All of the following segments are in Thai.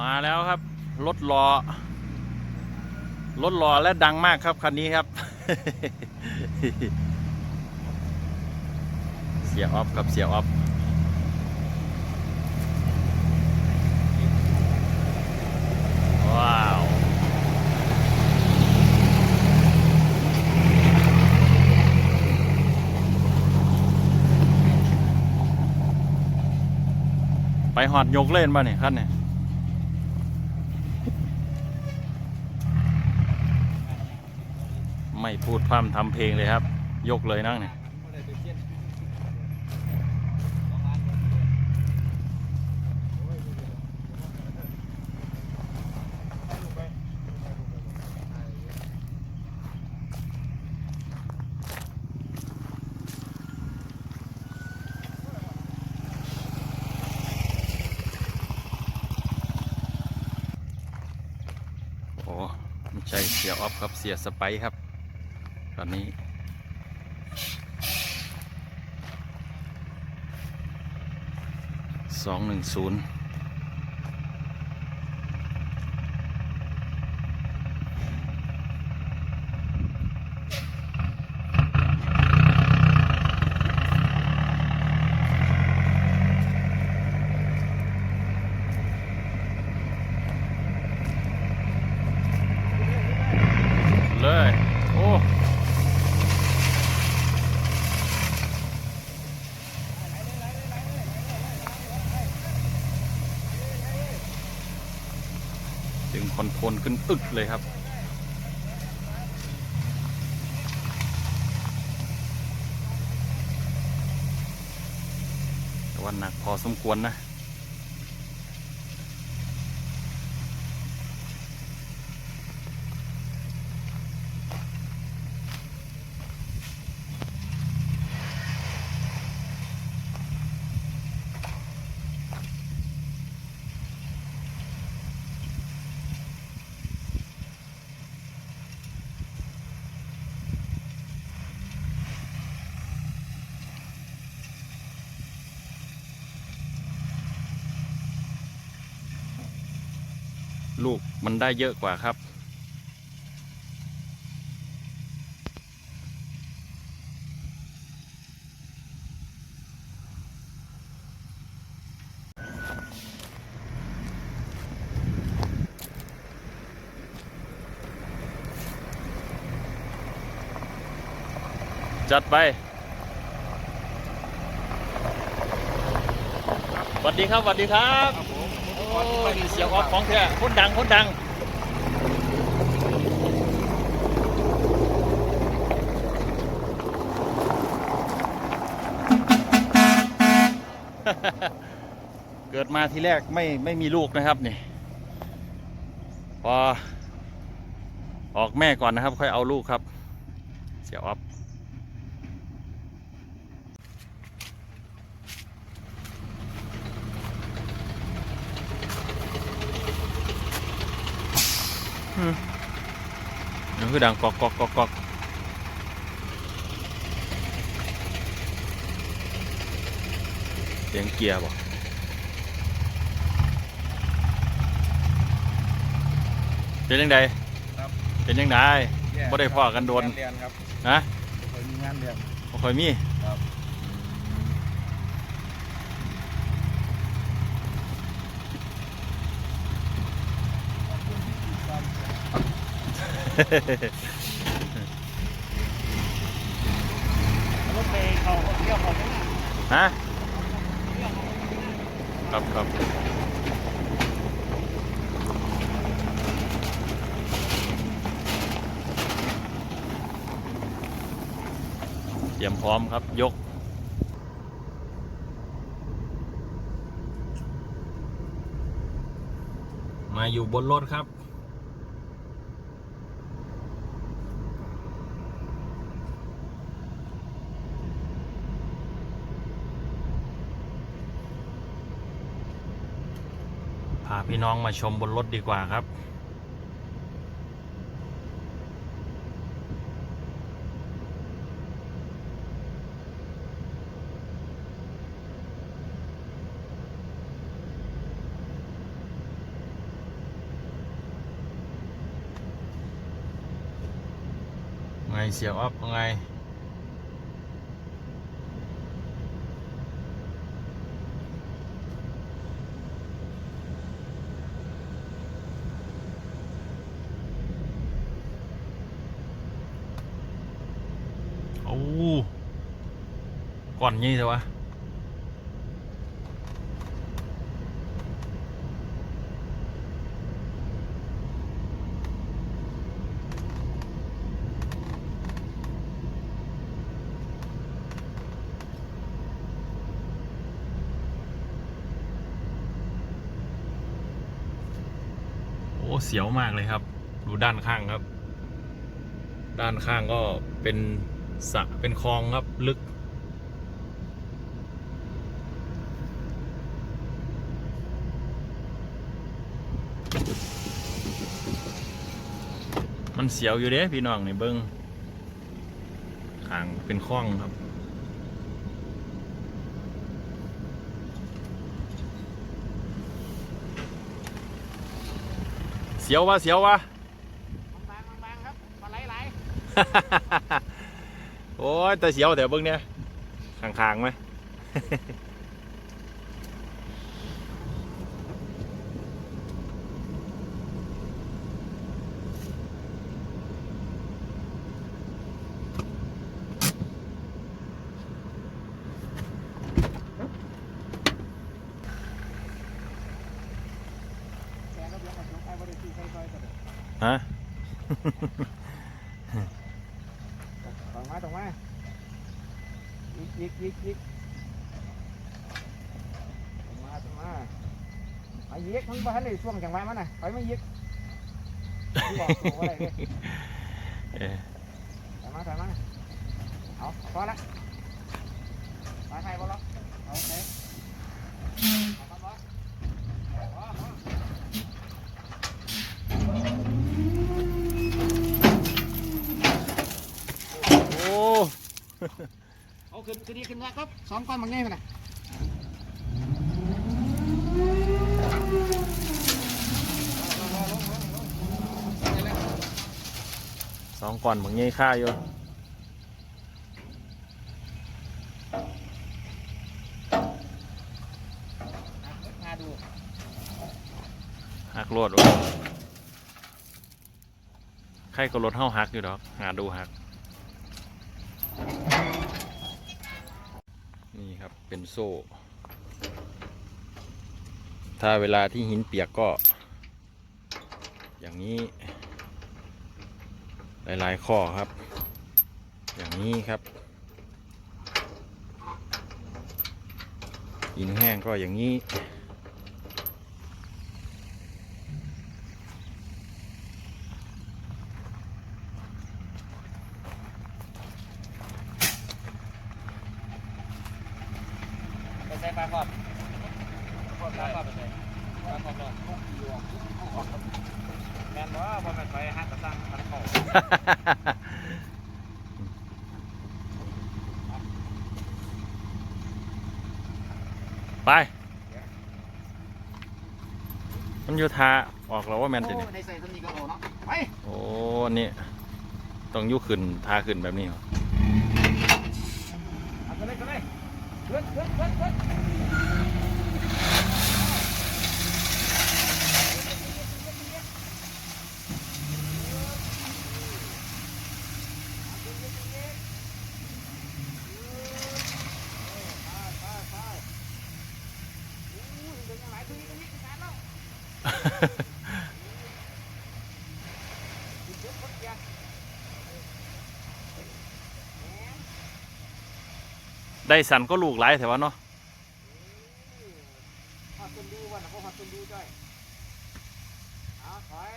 มาแล้วครับ รถรอรถรอและดังมากครับ คันนี้ครับ เสียออฟครับเสียออฟว้าวไปหอดยกเล่นป่ะเนี่ยขั้นเนี่ย ไม่พูดพร่ำทำเพลงเลยครับ ยกเลยนั่งเนี่ยโอ้ไม่ใช่เสียออฟครับเสียสไปครับ ตอนนี้ สองหนึ่งศูนย์เลย โอ้ อนโทรลขึ้นอึกเลยครับ แต่ว่าหนักพอสมควรนะ ลูกมันได้เยอะกว่าครับ จัดไปสวัสดีครับสวัสดีครับ เสียงออฟของแท้คนดังคนดังเกิดมาทีแรกไม่ไม่มีลูกนะครับนี่พอออกแม่ก่อนนะครับ ค่อยเอาลูกครับ เสียออฟ นั่นคือดังกอกกอกกอกกอกเสียงเกียร์บ่เป็นยังไงครับเป็นยังไงบ่ได้พ้อกันโดนเรียนครับฮะเคยมีงานเรียนบ่ค่อยมี ค รับรถเมย์เขาเที่ยวเขาไม่น่าฮะครับครับเตรียมพร้อมครับยกมาอยู่บนรถครับ พี่น้องมาชมบนรถดีกว่าครับ ไงเสียงออฟไง ก่อนยี่เลยวะโอ้เสียวมากเลยครับ ดูด้านข้างครับ ด้านข้างก็เป็น สระเป็นคลองครับลึก มันเสียวอยู่เด้พี่น้องนี่เบิ้งข้างเป็นคลองครับเสียววะเสียววะบางบางครับปลาไหลไหล โอ้ยแต่เสียวแต่เบิ้งเนี่ยข้างๆไหมแกก็เบี้ยกับน้องไอ้บริสุทธิ์ใครๆกันฮะ ตรงมาตรงมายิกยิกยิกยิกตรงมาตรงมาไอ้ยิกมันบ้านเลยช่วงจังหวะมันน่ะไปไม่ยิกที่บอกตัวอะไรเลยเอ้ยถอยมาถอยมาเอาพอละมาใครบ่ล็อกโอเคเอาครับบ่พอพอ โอ้ เอา ขึ้นขึ้นดีขึ้นนะครับสองก้อนบางแง่ขนาดสองก่อนมึงงี้ค่าอยู่มาดูหักรถวะใครก็รถเฮาหักอยู่ดอก หาดูหัก เป็นโซ่ ถ้าเวลาที่หินเปียกก็ อย่างนี้ หลาย ๆ ข้อครับ อย่างนี้ครับหินแห้งก็อย่างนี้ ปใส่ปลาครอบปลาครอบไปใส่ปลาครอบเลยแม่นบ่พอแมนไปหักกระสังมันเข้าไป มันอยู่ทาออกแล้วว่าแมนติเนี่ยโอ้ในใส่ตัวนี้ก็โอเนาะไปโอ้นี่ต้องยุขึ้นทาขึ้นแบบนี้เหรอเอาไปเลยไปเลย ขึ้นขึ้นขึ้นขึ้นไปไปอู้ยเดินยังไงตัวนี้ตัวนี้ตัวนี้แล้วเดี๋ยวคนเดียวแหม ได้สันก็ลูกหลายแต่ว่าเนาะฮอดต้นดูวันนะพวกฮอดต้นดูจ้อยอาถอย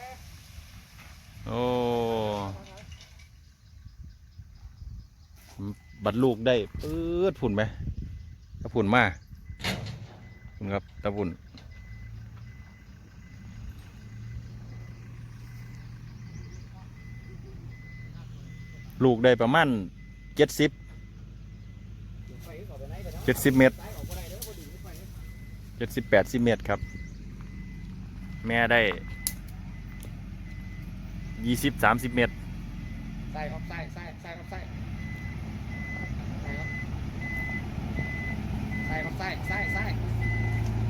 โอ้บัดลูกได้ปื๊ดผุ่นไหมตะผุ่นมาคุณครับตะผุ่นลูกได้ประมาณเจ็ดสิบ ไปก่อนไปไหนกัน เจ็ดสิบเมตรเจ็ดสิบแปดสิบเมตรครับ แม่ได้ยี่สิบสามสิบเมตรใส่ครับใส่ใส่ใส่ครับใส่ใส่ครับใส่ใส่ใส่ใส่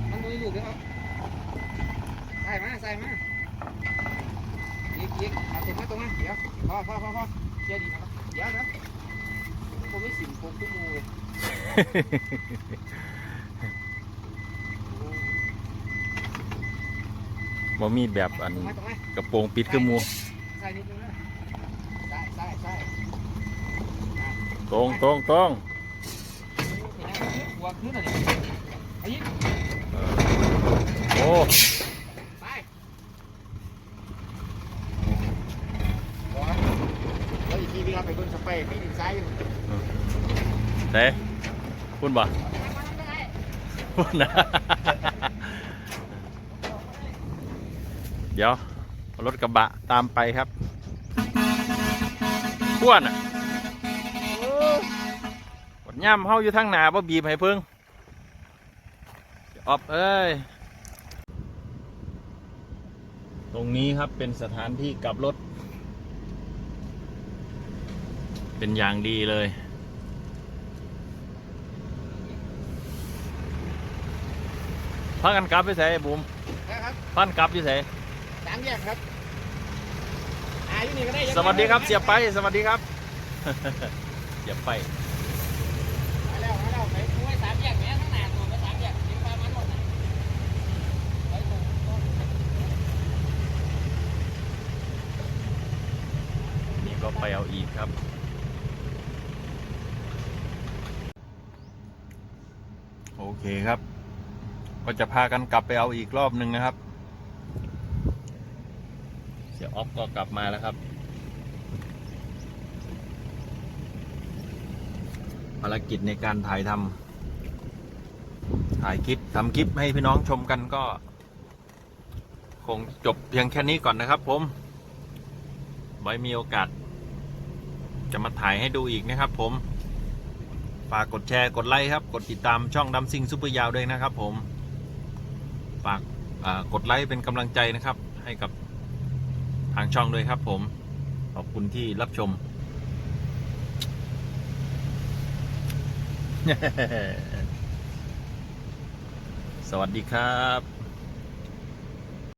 มันดูลูกเดี๋ยครับใส่มาใส่มาอีกอีกเอาถึงมาตรงนั้นเดี๋ยวพอพอพอพอเดี๋ยวดีนะครับเดี๋ยวนะ มไม่สิมผมตุ้มมูเลยบ่มีแบบอันตรงไหนกระโปรงปิดคือหมูใส่นิดนึงนะใส่ใส่ใส่ตรงตรงตรงหัวขึ้นอะไรไอ้ยิ้มโอ้ไปหัวแล้วอีกทีพี่เราไปเบิ่งสเปรย์พี่ดินซ้ายอยู่ เด้พุ่นบ่พุ่นนะเดี๋ยวรถกระบะตามไปครับพ่วนอะกดย่ำเฮาอยู่ทางหนาบ่บีบให้เพิ่งออบเอ้ย ตรงนี้ครับเป็นสถานที่กลับรถ เป็นอย่างดีเลย พักกันกลับไปใส่บุ๋มนะครับพักกันกลับอยู่ใส่สามแยกครับอาอยู่นี่ก็ได้สวัสดีครับเสียไปสวัสดีครับ เสียไปมาแล้วมาแล้วไปคุยสามแยกแม่ข้างหน้าตัวไปสามแยกทิ้งปลามันหมดนะไปตรงตรงนี่ก็ไปเอาอีกครับ โอเคครับ ก็จะพากันกลับไปเอาอีกรอบหนึ่งนะครับ เสียออฟก็กลับมาแล้วครับภารกิจในการถ่ายทำถ่ายคลิปทำคลิปให้พี่น้องชมกันก็ คงจบเพียงแค่นี้ก่อนนะครับ ผม ไว้มีโอกาส จะมาถ่ายให้ดูอีกนะครับ ผม ฝากกดแชร์กดไลค์ครับ กดติดตามช่องดัมซิงซูเปอร์ยาวด้วยนะครับ ผม ฝากกดไลค์เป็นกำลังใจนะครับ ให้กับทางช่องด้วยครับ ผม ขอบคุณที่รับชม สวัสดีครับ